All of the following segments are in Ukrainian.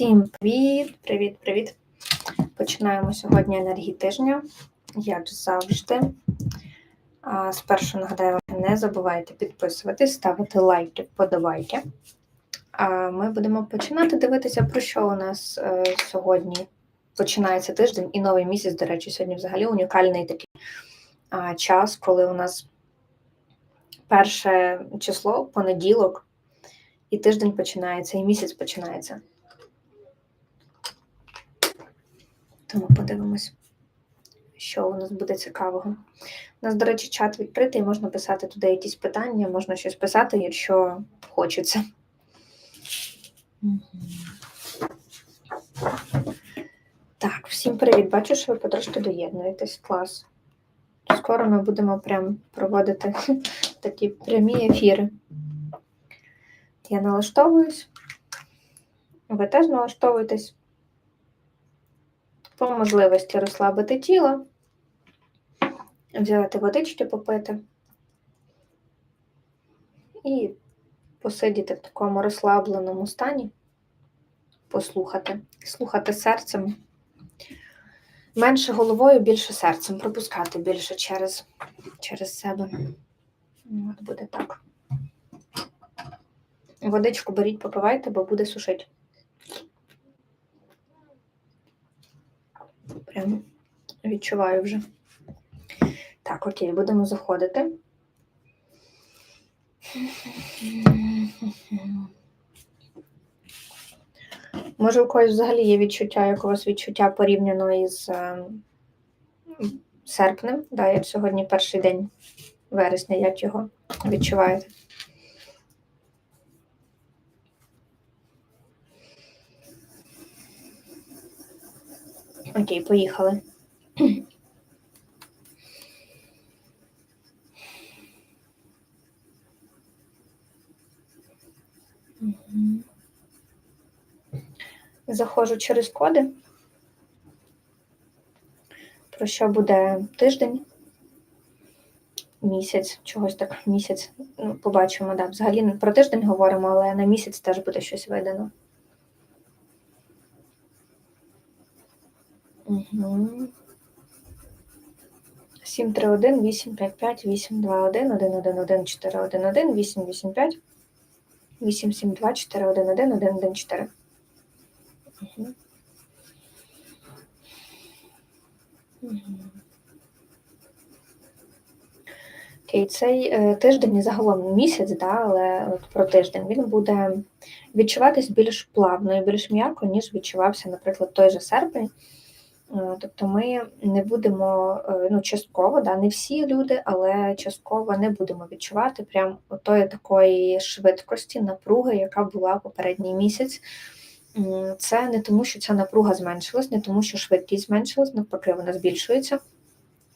Всім привіт, привіт, привіт. Починаємо сьогодні енергії тижня, як завжди. А, Спершу нагадаю, не забувайте підписуватись, ставити лайки, вподобайки. А ми будемо починати дивитися, про що у нас е, сьогодні починається тиждень і новий місяць. До речі, сьогодні взагалі унікальний такий час, коли у нас перше число, понеділок, і тиждень починається, і місяць починається. Тому подивимось, що у нас буде цікавого. У нас, до речі, чат відкритий, можна писати туди якісь питання, можна щось писати, якщо хочеться. Так, всім привіт. Бачу, що ви потрошки доєднуєтесь. Клас. Скоро ми будемо прям проводити такі прямі ефіри. Я налаштовуюсь. Ви теж налаштовуєтесь по можливості розслабити тіло, взяти водички попити і посидіти в такому розслабленому стані, послухати, слухати серцем. Менше головою, більше серцем, пропускати більше через, через себе. От буде так. Водичку беріть, попивайте, бо буде сушити. Прям відчуваю вже. Так, окей, будемо заходити. Може, у когось взагалі є відчуття, як у вас відчуття порівняно із е, серпнем, да, як сьогодні перший день вересня, як його відчуваєте? Окей, поїхали. Заходжу через коди. Про що буде тиждень, місяць, чогось так, місяць. Ну, побачимо, да. Взагалі про тиждень говоримо, але на місяць теж буде щось видано. Угу. 731, 855, 821, 111, 411, 885, 872, 411, 114. Угу. Угу. Окей, цей е, тиждень загалом місяць, да, але от про тиждень він буде відчуватись більш плавно і більш м'яко, ніж відчувався, наприклад, той же серпень. Е, тобто ми не будемо, е, ну, частково, да, не всі люди, але частково не будемо відчувати прям отої такої швидкості, напруги, яка була попередній місяць. Це не тому, що ця напруга зменшилась, не тому, що швидкість зменшилась, навпаки, вона збільшується.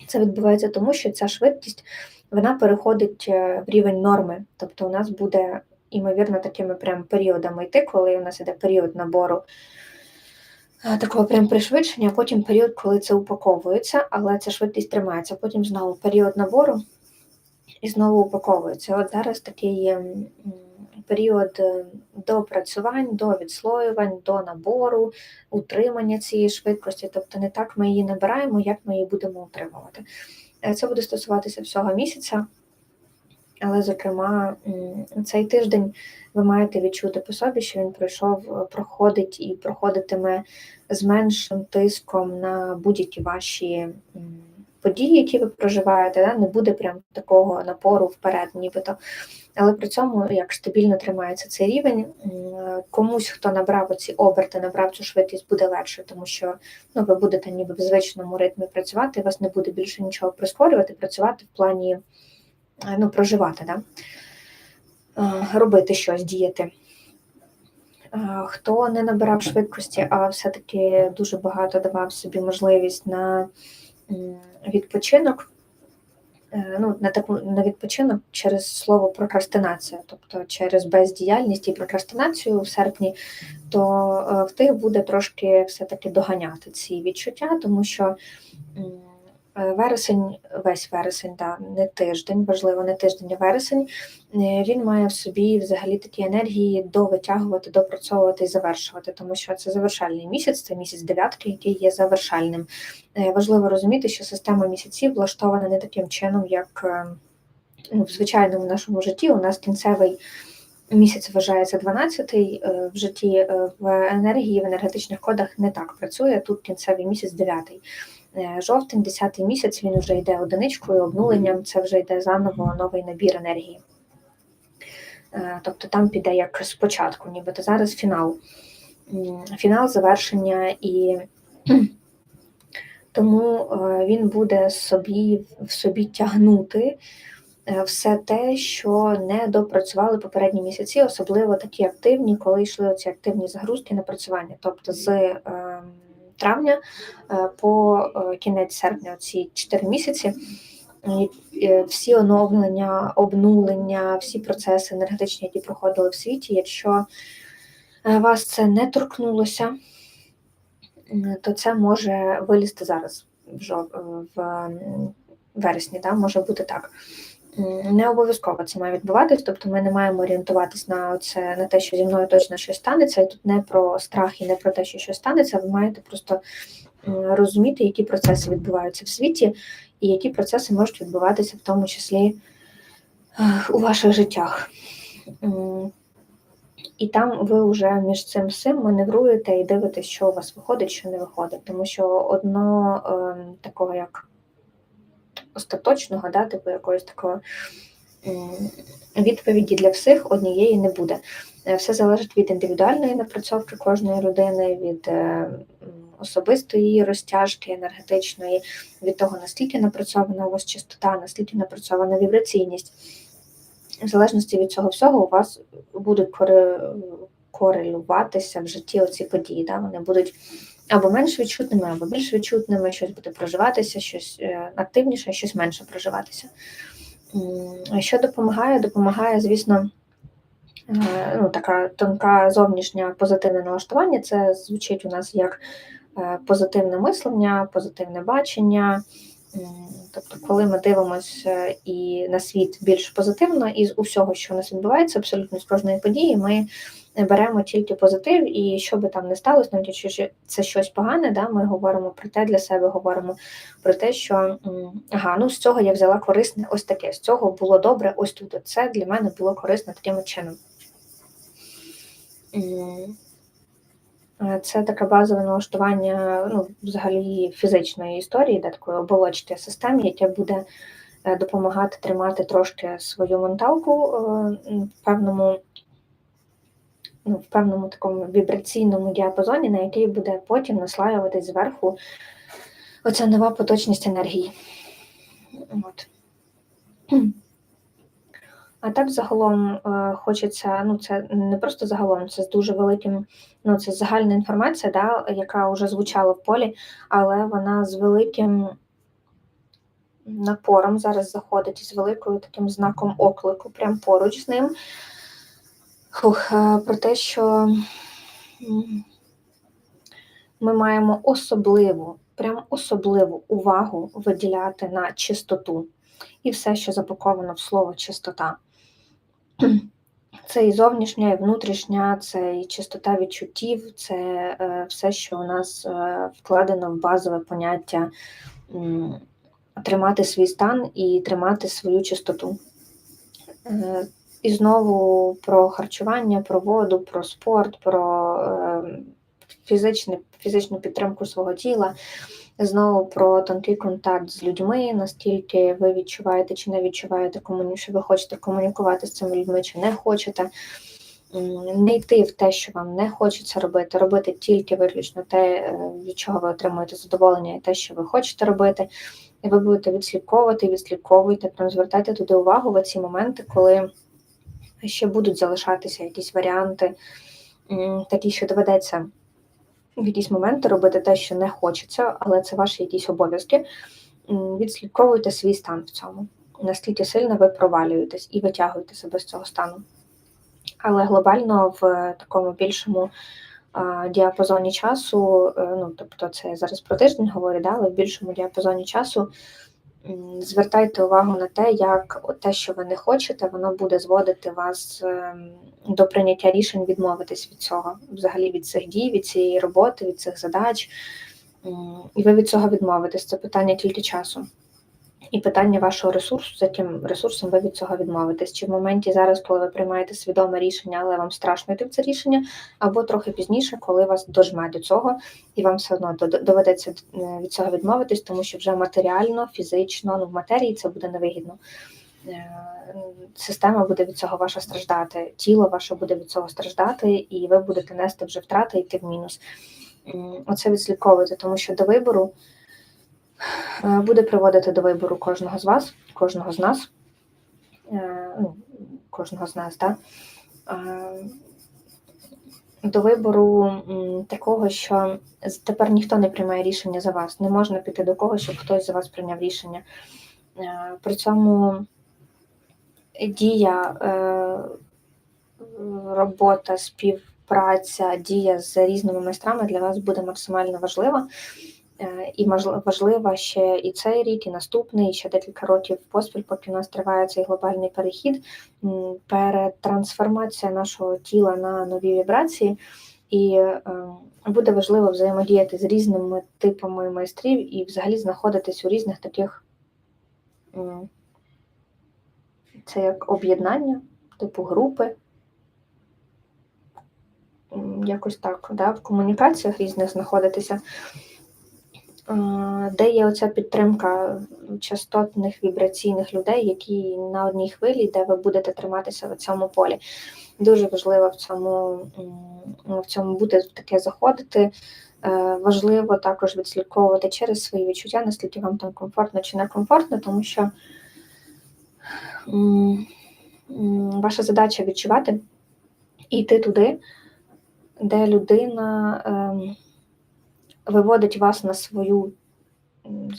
Це відбувається тому, що ця швидкість вона переходить е, в рівень норми. Тобто у нас буде, ймовірно, такими прям періодами йти, коли у нас іде період набору такого прям пришвидшення, потім період, коли це упаковується, але ця швидкість тримається. Потім знову період набору і знову упаковується. От зараз такий період е, допрацювань, до відслоювань, до набору, утримання цієї швидкості. Тобто не так ми її набираємо, як ми її будемо утримувати. Е, це буде стосуватися всього місяця. Але, зокрема, цей тиждень ви маєте відчути по собі, що він пройшов, е, проходить і проходитиме з меншим тиском на будь-які ваші події, які ви проживаєте. Да? Не буде прям такого напору вперед, нібито. Але при цьому як стабільно тримається цей рівень. Комусь, хто набрав оці оберти, набрав цю швидкість, буде легше, тому що ну, ви будете ніби в звичному ритмі працювати, вас не буде більше нічого прискорювати, працювати в плані ну, проживати, да? робити щось, діяти. Хто не набирав швидкості, а все-таки дуже багато давав собі можливість на відпочинок, е, ну, на таку на відпочинок через слово прокрастинація, тобто через бездіяльність і прокрастинацію в серпні, то е, в тих буде трошки все-таки доганяти ці відчуття, тому що Е, вересень, весь вересень, да, не тиждень, важливо, не тиждень, а вересень. Е, він має в собі взагалі такі енергії довитягувати, допрацьовувати і завершувати, тому що це завершальний місяць, це місяць дев'ятки, який є завершальним. Е, важливо розуміти, що система місяців влаштована не таким чином, як ну, в звичайному нашому житті. У нас кінцевий. Місяць вважається 12-й, в житті в енергії, в енергетичних кодах не так працює. Тут кінцевий місяць 9-й. Е, жовтень, 10 місяць, він вже йде одиничкою, обнуленням, це вже йде заново новий набір енергії. Е, тобто там піде як спочатку, нібито зараз фінал. Фінал завершення і тому е, він буде собі в собі тягнути все те, що не допрацювали попередні місяці, особливо такі активні, коли йшли ці активні загрузки напрацювання. Тобто з травня е, по е, кінець серпня, ці 4 місяці. Е, всі оновлення, обнулення, всі процеси енергетичні, які проходили в світі. Якщо вас це не торкнулося, то це може вилізти зараз в вересні, да? може бути так. Не обов'язково це має відбуватись, тобто ми не маємо орієнтуватись на це, на те, що зі мною точно щось станеться. І тут не про страх і не про те, що щось станеться. Ви маєте просто розуміти, які процеси відбуваються в світі, і які процеси можуть відбуватися, в тому числі у ваших життях. І там ви вже між цим всім маневруєте і дивитесь, що у вас виходить, що не виходить. Тому що одно е, такого як остаточного, да, типу якоїсь такої відповіді для всіх однієї не буде. Е, все залежить від індивідуальної напрацьовки кожної людини, від е, особистої розтяжки енергетичної, від того, наскільки напрацьована у вас чистота, наскільки напрацьована вібраційність. В залежності від цього всього, у вас будуть корелюватися в житті оці події. Да? Вони будуть або менш відчутними, або більш відчутними, щось буде проживатися, щось е, активніше, щось менше проживатися. Що допомагає? Допомагає, звісно, е, ну, така тонка зовнішня позитивне налаштування. Це звучить у нас як е, позитивне мислення, позитивне бачення. Тобто, коли ми дивимося і на світ більш позитивно, і з усього, що у нас відбувається, абсолютно з кожної події, ми беремо тільки позитив, і що би там не сталося, навіть якщо це щось погане, да, ми говоримо про те для себе, говоримо про те, що ага, ну з цього я взяла корисне ось таке, з цього було добре, ось тут. Це для мене було корисне таким чином. Це таке базове налаштування ну, взагалі фізичної історії, де такої оболочки системи, яке буде е, допомагати тримати трошки свою менталку е, в певному ну, в певному такому вібраційному діапазоні, на який буде потім наслаюватись зверху оця нова поточність енергії. От. А так загалом е, хочеться, ну це не просто загалом, це з дуже великим, ну це загальна інформація, да, яка вже звучала в полі, але вона з великим напором зараз заходить з великою таким знаком оклику, прямо поруч з ним. Фух, е, Про те, що ми маємо особливу, прям особливу увагу виділяти на чистоту і все, що запаковано в слово чистота. Це і зовнішня, і внутрішня, це і чистота відчуттів, це е, все, що у нас е, вкладено в базове поняття тримати свій стан і тримати свою чистоту. Е, і знову про харчування, про воду, про спорт, про фізичну підтримку свого тіла. Знову про тонкий контакт з людьми, наскільки ви відчуваєте чи не відчуваєте комуні, що ви хочете комунікувати з цими людьми, чи не хочете. Не йти в те, що вам не хочеться робити, робити тільки виключно те, е, від чого ви отримуєте задоволення, і те, що ви хочете робити. І ви будете відслідковувати, відслідковуйте, прям звертайте туди увагу в ці моменти, коли ще будуть залишатися якісь варіанти, такі, що доведеться в якісь моменти робити те, що не хочеться, але це ваші якісь обов'язки. Відслідковуйте свій стан в цьому, наскільки сильно ви провалюєтесь і витягуєте себе з цього стану. Але глобально в такому більшому діапазоні часу, е, ну тобто це я зараз про тиждень говорю, да, але в більшому діапазоні часу звертайте увагу на те, як те, що ви не хочете, воно буде зводити вас ем, до прийняття рішень відмовитись від цього, взагалі від цих дій, від цієї роботи, від цих задач. І ви від цього відмовитесь. Це питання тільки часу. І питання вашого ресурсу, з яким ресурсом ви від цього відмовитесь. Чи в моменті зараз, коли ви приймаєте свідоме рішення, але вам страшно йти в це рішення, або трохи пізніше, коли вас дожме до цього, і вам все одно доведеться е, від цього відмовитись, тому що вже матеріально, фізично, ну в матерії це буде невигідно. Е, Система буде від цього ваша страждати, тіло ваше буде від цього страждати, і ви будете нести вже втрати йти в мінус. Оце відслідковуйте, тому що до вибору буде приводити до вибору кожного з вас, кожного з нас, е, ну, кожного з нас, так? До вибору такого, що тепер ніхто не приймає рішення за вас. Не можна піти до когось, щоб хтось за вас прийняв рішення. Е, При цьому дія, е, робота, співпраця, дія з різними майстрами для вас буде максимально важлива. Е, І важлива ще і цей рік, і наступний, і ще декілька років поспіль, поки у нас триває цей глобальний перехід, перетрансформація нашого тіла на нові вібрації. І е, буде важливо взаємодіяти з різними типами майстрів і взагалі знаходитись у різних таких це як об'єднання, типу групи. Якось так, да, в комунікаціях різних знаходитися, де є оця підтримка частотних вібраційних людей, які на одній хвилі, де ви будете триматися в цьому полі. Дуже важливо в цьому, в цьому бути таке заходити. Е, Важливо також відслідковувати через свої відчуття, наскільки вам там комфортно чи не комфортно, тому що ваша задача відчувати і йти туди, де людина ем, виводить вас на свою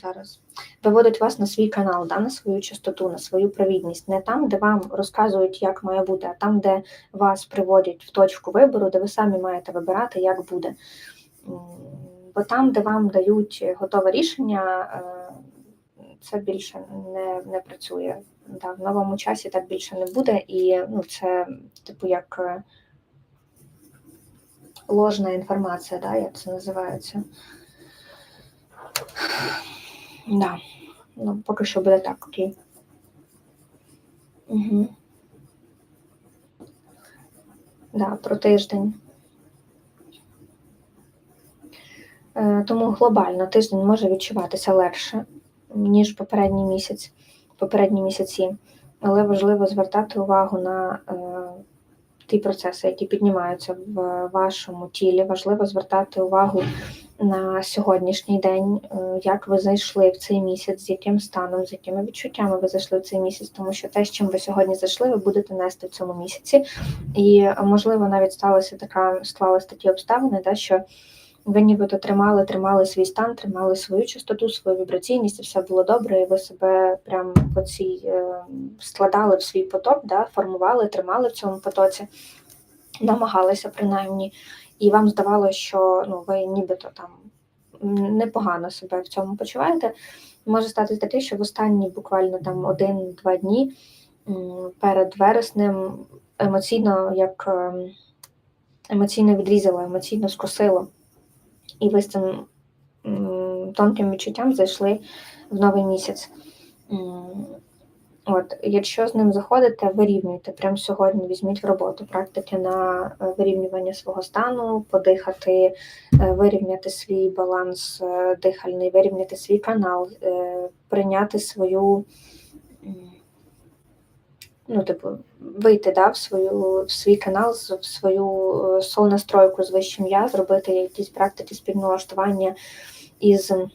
зараз виводить вас на свій канал, да, на свою частоту, на свою провідність. Не там, де вам розказують, як має бути, а там, де вас приводять в точку вибору, де ви самі маєте вибирати, як буде. Бо там, де вам дають готове рішення, е, це більше не, не працює. Да, в новому часі так більше не буде, і ну, це, типу, як е, ложна інформація, да, як це називається. Да. Ну, поки що буде так, окей. Угу. Да, про тиждень. Е, Тому глобально тиждень може відчуватися легше, ніж попередній місяць, попередні місяці. Але важливо звертати увагу на е, ті процеси, які піднімаються в вашому тілі. Важливо звертати увагу на сьогоднішній день, е, як ви зайшли в цей місяць, з яким станом, з якими відчуттями ви зайшли в цей місяць, тому що те, з чим ви сьогодні зайшли, ви будете нести в цьому місяці. І можливо, навіть сталася така, склалися такі обставини, да, що ви нібито тримали, тримали свій стан, тримали свою частоту, свою вібраційність, і все було добре, і ви себе прям по цій е, складали в свій поток, да, формували, тримали в цьому потоці, намагалися принаймні, і вам здавалося, що ну, ви нібито там непогано себе в цьому почуваєте. Може стати таке, що в останні буквально там один-два дні перед вереснем емоційно як ем, емоційно відрізало, емоційно скосило. І ви з цим тонким відчуттям зайшли в новий місяць. От, якщо з ним заходите, вирівнюйте. Прямо сьогодні візьміть в роботу практики на е, вирівнювання свого стану, подихати, е, вирівняти свій баланс е, дихальний, вирівняти свій канал, прийняти свою, ну, типу, вийти да, в, свою, в свій канал, в свою е, сол-настройку з вищим я, зробити якісь практики співналаштування із е,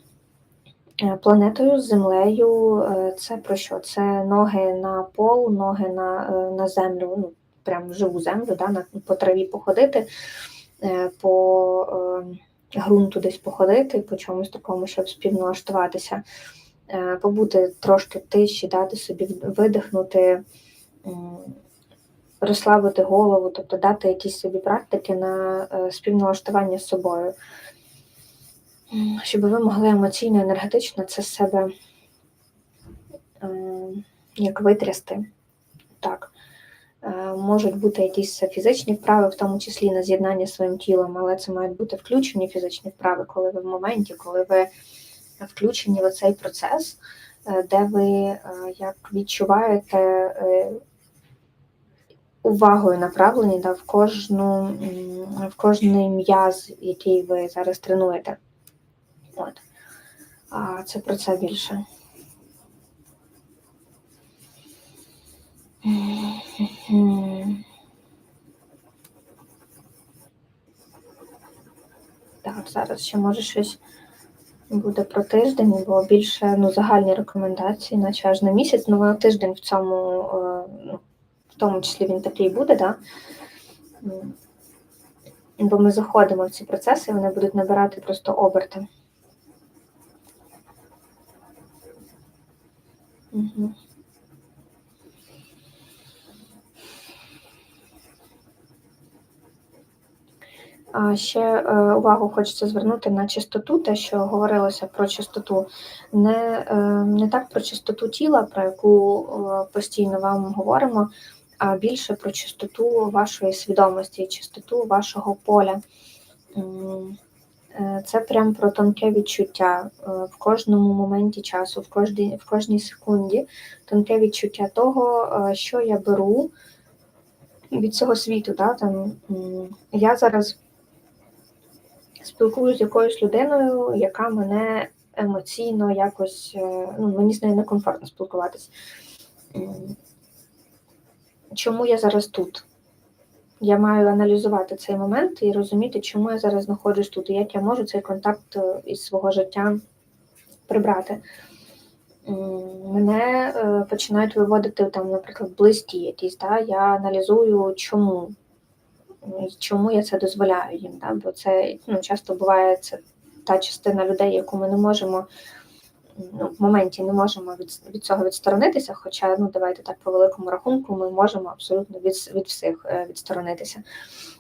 планетою, з землею. Е, Це про що? Це ноги на пол, ноги на, на землю, ну, прям живу землю, да, на, по траві походити, по ґрунту десь походити, по чомусь такому, щоб співналаштуватися, побути трошки тиші, дати собі видихнути. Розслабити голову, тобто дати якісь собі практики на е, співналаштування з собою, щоб ви могли емоційно, енергетично це з себе е, як витрясти. Так. Е, можуть бути якісь фізичні вправи, в тому числі на з'єднання з своїм тілом, але це мають бути включені фізичні вправи, коли ви в моменті, коли ви включені в цей процес, де ви як відчуваєте увагою направлені да, в кожну, в кожний м'яз, який ви зараз тренуєте. От. А це про це більше. Так, зараз ще може щось буде про тиждень, бо більше ну, загальні рекомендації, наче аж на місяць, ну на тиждень в цьому е, ну, тому числі він такий буде, да? бо ми заходимо в ці процеси, і вони будуть набирати просто оберти. Угу. А ще е, увагу хочеться звернути на чистоту, те, що говорилося про чистоту, не е, не так про чистоту тіла, про яку е, постійно вам говоримо, більше про чистоту вашої свідомості, чистоту вашого поля. Е, це прям про тонке відчуття е, в кожному моменті часу, в кожній в кожній секунді, тонке відчуття того, е, що я беру від цього світу. Да? Там, Я зараз спілкуюся з якоюсь людиною, яка мене емоційно якось, ну, мені з нею некомфортно спілкуватись чому я зараз тут. Я маю аналізувати цей момент і розуміти, чому я зараз знаходжусь тут, і як я можу цей контакт е, із свого життя прибрати. Мене е, починають виводити, там, наприклад, близькі якісь. Да? Я аналізую, чому чому я це дозволяю їм. Да? Бо це ну, часто буває це та частина людей, яку ми не можемо ну, в моменті не можемо від від цього відсторонитися. Хоча, ну давайте так по великому рахунку, ми можемо абсолютно від від всіх е, відсторонитися.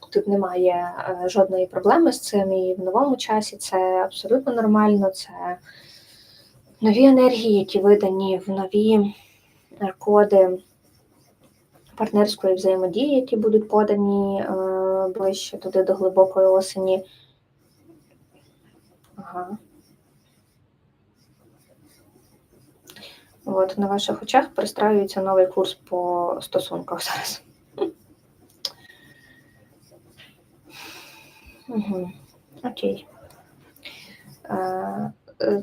Тут немає е, жодної проблеми з цим, і в новому часі це абсолютно нормально. Це нові енергії, які видані в нові е, коди партнерської взаємодії, які будуть подані ближче туди до глибокої осені. Ага. От на ваших очах пристраюється новий курс по стосунках зараз. Угу. Окей. Е,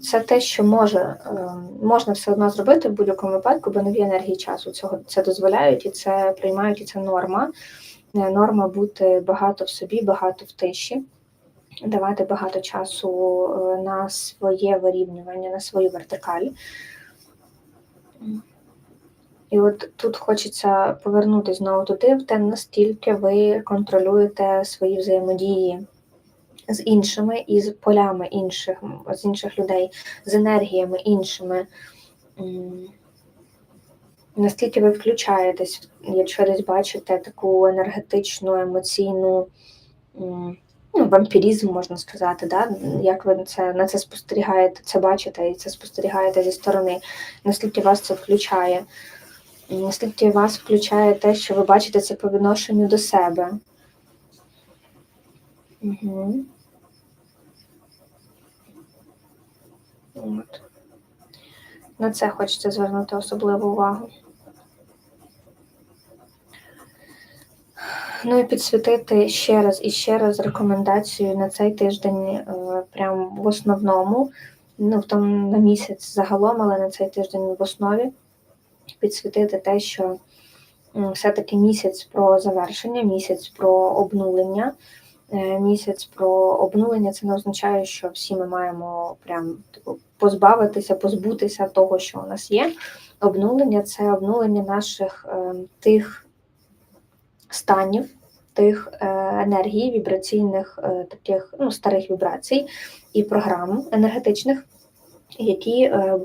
це те, що може, е, можна все одно зробити в будь-якому випадку, бо нові енергії часу цього це дозволяють і це приймають, і це норма. Е, норма бути багато в собі, багато в тиші, давати багато часу на своє вирівнювання, на свою вертикаль. І от тут хочеться повернутися знову туди, в те, наскільки ви контролюєте свої взаємодії з іншими і з полями інших, з інших людей, з енергіями іншими. Наскільки ви включаєтесь, якщо десь бачите таку енергетичну, емоційну ну, вампірізм, можна сказати, да? як ви це на це спостерігаєте, це бачите і це спостерігаєте зі сторони, наскільки вас це включає, наскільки вас включає те, що ви бачите це по відношенню до себе. Угу. От. На це хочеться звернути особливу увагу. Ну і підсвітити ще раз і ще раз рекомендацію на цей тиждень, е, прям в основному, ну в тому на місяць загалом, але на цей тиждень в основі підсвітити те, що все-таки місяць про завершення, місяць про обнулення. Е, місяць про обнулення це не означає, що всі ми маємо прям типу, позбавитися, позбутися того, що у нас є. Обнулення це обнулення наших е, тих станів, тих е, енергій, вібраційних е, таких ну, старих вібрацій і програм енергетичних, які е,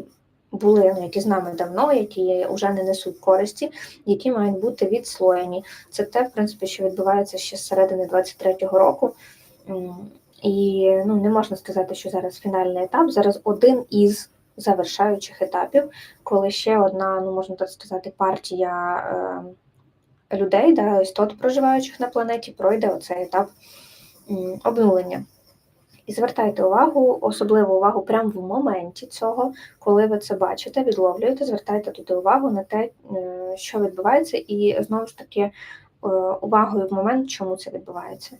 були, ну, які з нами давно, які вже не несуть користі, які мають бути відслоєні. Це те, в принципі, що відбувається ще з середини 23-го року. І ну, не можна сказати, що зараз фінальний етап. Зараз один із завершаючих етапів, коли ще одна, ну можна так сказати, партія людей, да, істот, проживаючих на планеті, пройде оцей етап обнулення. І звертайте увагу, особливу увагу прямо в моменті цього, коли ви це бачите, відловлюєте, звертайте туди увагу на те, е, що відбувається, і знову ж таки е, увагою в момент, чому це відбувається.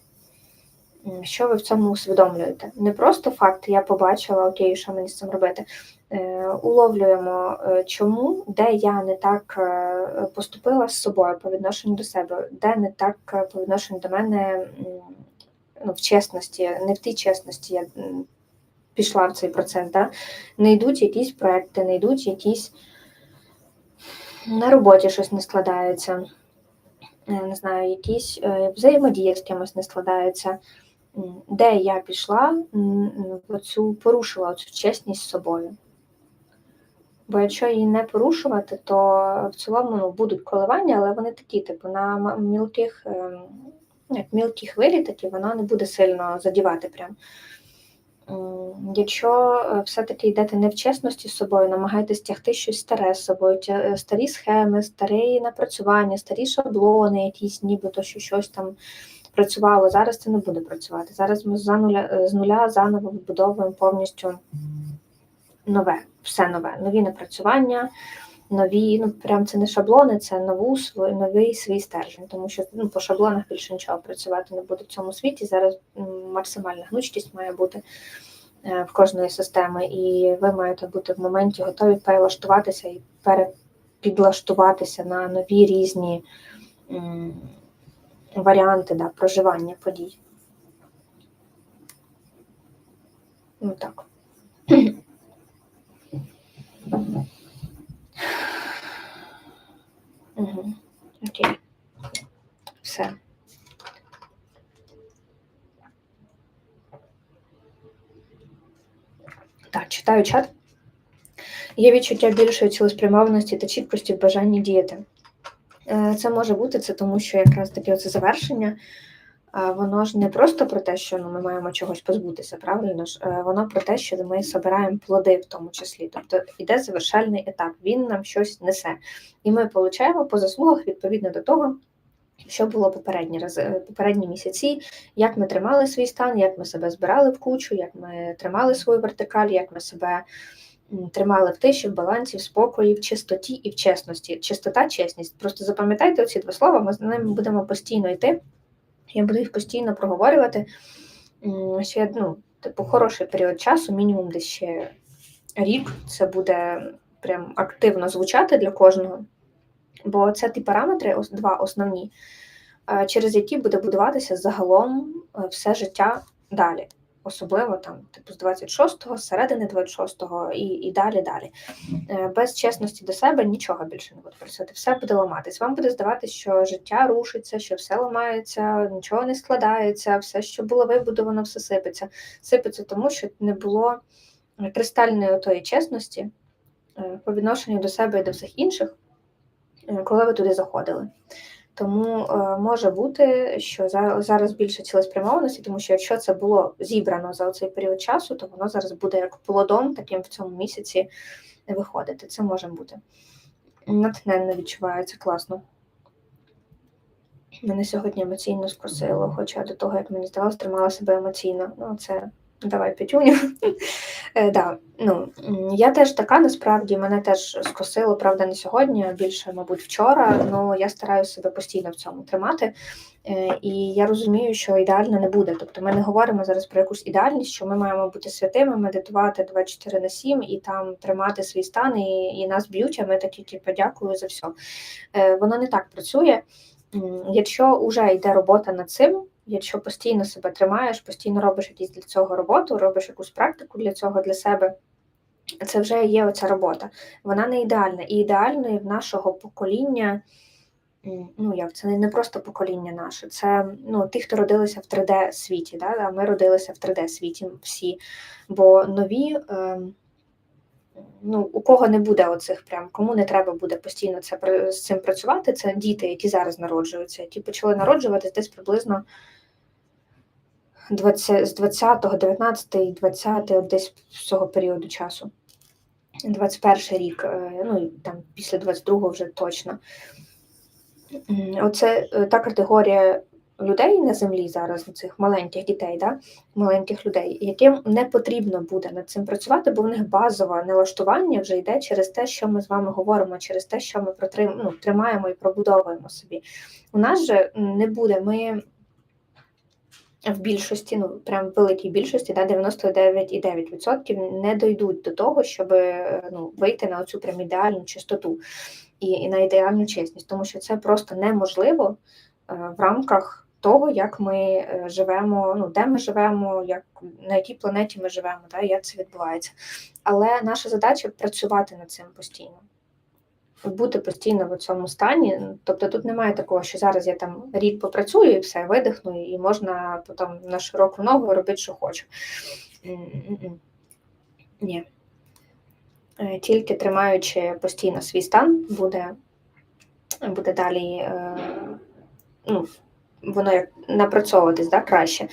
Що ви в цьому усвідомлюєте? Не просто факт, я побачила, окей, що мені з цим робити. Е, уловлюємо, чому, де я не так поступила з собою по відношенню до себе, де не так по відношенню до мене ну, в чесності, не в тій чесності я пішла в цей процес, да? не йдуть якісь проекти, не йдуть якісь на роботі щось не складається, не знаю, якісь е, взаємодія з кимось не складається. Де я пішла, в цю порушила цю чесність з собою. Бо якщо її не порушувати, то в цілому ну, будуть коливання, але вони такі, типу, на мілких ем, як мілкі хвилі, такі воно не буде сильно задівати. прям. Якщо е, все-таки йдете не в чесності з собою, намагайтесь тягти щось старе з собою, е, старі схеми, старі напрацювання, старі шаблони, якісь нібито що щось там працювало. Зараз це не буде працювати. Зараз ми з нуля, е, з нуля заново вибудовуємо повністю нове, все нове, нові напрацювання, нові, ну прям це не шаблони, це нову свій, новий свій стержень, тому що ну, по шаблонах більше нічого працювати не буде в цьому світі. Зараз максимальна гнучкість має бути е, в кожної системи, і ви маєте бути в моменті готові перелаштуватися і перепідлаштуватися на нові різні м, варіанти да, проживання подій. Ну так. Угу. Окей. Все. Так, читаю чат. Є відчуття більшої цілеспрямованості та чіткості в бажанні діяти. Е, це може бути це тому, що якраз таке оце завершення воно ж не просто про те, що ну, ми маємо чогось позбутися, правильно ж, е, воно про те, що ми збираємо плоди в тому числі. Тобто йде завершальний етап, він нам щось несе. І ми отримуємо по заслугах відповідно до того. Що було попередні рази, попередні місяці, як ми тримали свій стан, як ми себе збирали в кучу, як ми тримали свою вертикаль, як ми себе тримали в тиші, в балансі, в спокої, в чистоті і в чесності. Чистота, чесність. Просто запам'ятайте оці два слова, ми з ними будемо постійно йти. Я буду їх постійно проговорювати. Ще ну, типу, хороший період часу, мінімум десь ще рік. Це буде прям активно звучати для кожного. Бо це ті параметри, два основні, через які буде будуватися загалом е, все життя далі особливо там, типу, з 26-го, з середини 26-го і і далі далі. Е, без чесності до себе нічого більше не буде працювати. Все буде ламатись. Вам буде здаватися, що життя рушиться, що все ламається, нічого не складається, все, що було вибудовано, все сипеться. Сипеться тому, що не було кристальної тої чесності е, по відношенню до себе і до всіх інших, е, коли ви туди заходили. Тому е, може бути, що зараз більше цілеспрямованості, тому що якщо це було зібрано за цей період часу, то воно зараз буде як плодом таким в цьому місяці виходити. Це може бути. Натхненно відчувається класно. Мене сьогодні емоційно скосило, хоча до того, як мені здавалося, тримала себе емоційно. Ну, це давай п'ятюню. Е, да, ну, Я теж така, насправді, мене теж скосило, правда, не сьогодні, а більше, мабуть, вчора. але я стараюся себе постійно в цьому тримати. Е, і я розумію, що ідеально не буде. Тобто ми не говоримо зараз про якусь ідеальність, що ми маємо бути святими, медитувати 24 на 7 і там тримати свій стан, і і нас б'ють, а ми такі, типу, дякую за все. Воно не так працює. Якщо вже йде робота над цим, якщо постійно себе тримаєш, постійно робиш якісь для цього роботу, робиш якусь практику для цього для себе, це вже є оця робота. Вона не ідеальна. І ідеальною в нашого покоління, ну як це не просто покоління наше, це ну, ті, хто родилися в 3D-світі. Да? А ми родилися в 3D-світі всі. Бо нові. Е, ну, у кого не буде оцих прям, кому не треба буде постійно це з цим працювати, це діти, які зараз народжуються, які почали народжуватись десь приблизно 20, з 20-го, 19 20 от десь з цього періоду часу. 21 рік, е, ну і там після 22-го вже точно. Оце е, та категорія людей на землі зараз, цих маленьких дітей, да? маленьких людей, яким не потрібно буде над цим працювати, бо в них базове налаштування вже йде через те, що ми з вами говоримо, через те, що ми протрим, ну, тримаємо і пробудовуємо собі. У нас же не буде. Ми в більшості, ну прям в великій більшості, да, 99,9% не дойдуть до того, щоб ну, вийти на оцю прям ідеальну чистоту і, і на ідеальну чесність, тому що це просто неможливо е, в рамках того, як ми е, живемо, ну де ми живемо, як на якій планеті ми живемо, да, як це відбувається. Але наша задача працювати над цим постійно. Бути постійно в цьому стані. Тобто тут немає такого, що зараз я там рік попрацюю і все, видихну, і можна потім на широку ногу робити, що хочу. Ні. Е, Тільки тримаючи постійно свій стан, буде, буде далі е, ну, воно як напрацьовуватись да, краще.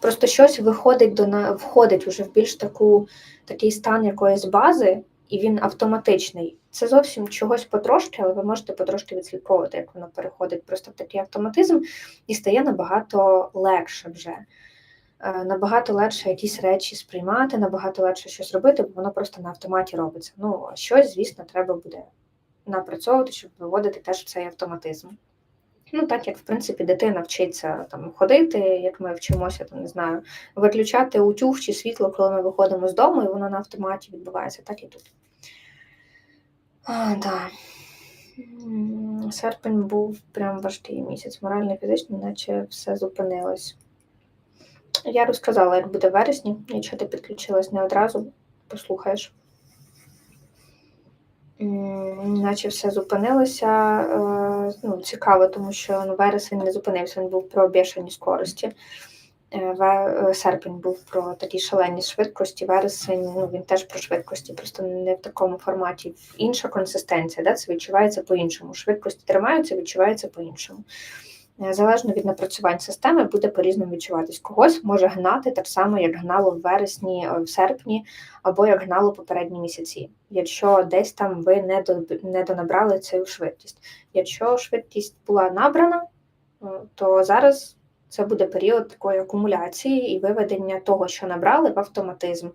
Просто щось виходить до входить уже в більш таку, такий стан якоїсь бази, і він автоматичний. Це зовсім чогось потрошки, але ви можете потрошки відслідковувати, як воно переходить просто в такий автоматизм і стає набагато легше вже. Е, Набагато легше якісь речі сприймати, набагато легше щось робити, бо воно просто на автоматі робиться. Ну, щось, звісно, треба буде напрацьовувати, щоб виводити теж цей автоматизм. Ну, так як, в принципі, дитина вчиться там ходити, як ми вчимося, там, не знаю, виключати утюг чи світло, коли ми виходимо з дому, і воно на автоматі відбувається, так і тут. А, да. Серпень був прям важкий місяць, морально і фізично, наче все зупинилось. Я розказала, як буде вересні, якщо ти підключилась не одразу, послухаєш. Наче все зупинилося. Е, Ну, цікаво, тому що ну, вересень не зупинився, він був про бешені скорості. Е, е, Серпень був про такі шалені швидкості, вересень ну, він теж про швидкості, просто не в такому форматі. Інша консистенція, да? це відчувається по-іншому. Швидкості тримаються, відчувається по-іншому. Е, Залежно від напрацювань системи, буде по-різному відчуватись. Когось може гнати так само, як гнало в вересні, е, в серпні, або як гнало попередні місяці. Якщо десь там ви не до не донабрали цю швидкість. Якщо швидкість була набрана, е, то зараз це буде період такої акумуляції і виведення того, що набрали, в автоматизм,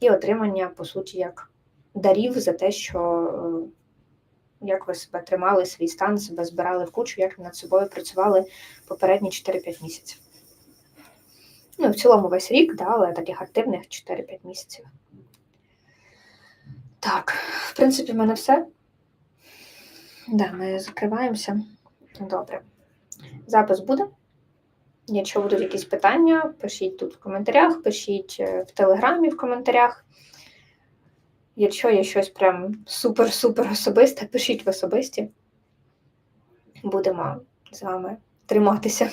і отримання, по суті, як дарів за те, що як ви себе тримали, свій стан, себе збирали в кучу, як над собою працювали попередні 4-5 місяців. Ну, в цілому весь рік, да, але таких активних 4-5 місяців. Так, в принципі, в мене все. Да, ми закриваємося. Добре. Запис буде. Якщо будуть якісь питання, пишіть тут в коментарях, пишіть е, в Телеграмі в коментарях. Якщо є щось прям супер-супер особисте, пишіть в особисті. Будемо з вами триматися.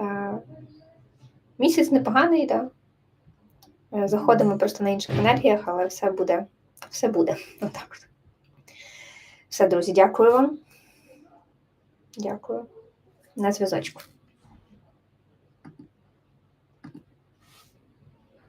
Е, Місяць непоганий, так. Да? Заходимо просто на інших енергіях, але все буде. Все буде. Отак. Все, друзі, дякую вам. Дякую. На зв'язочку.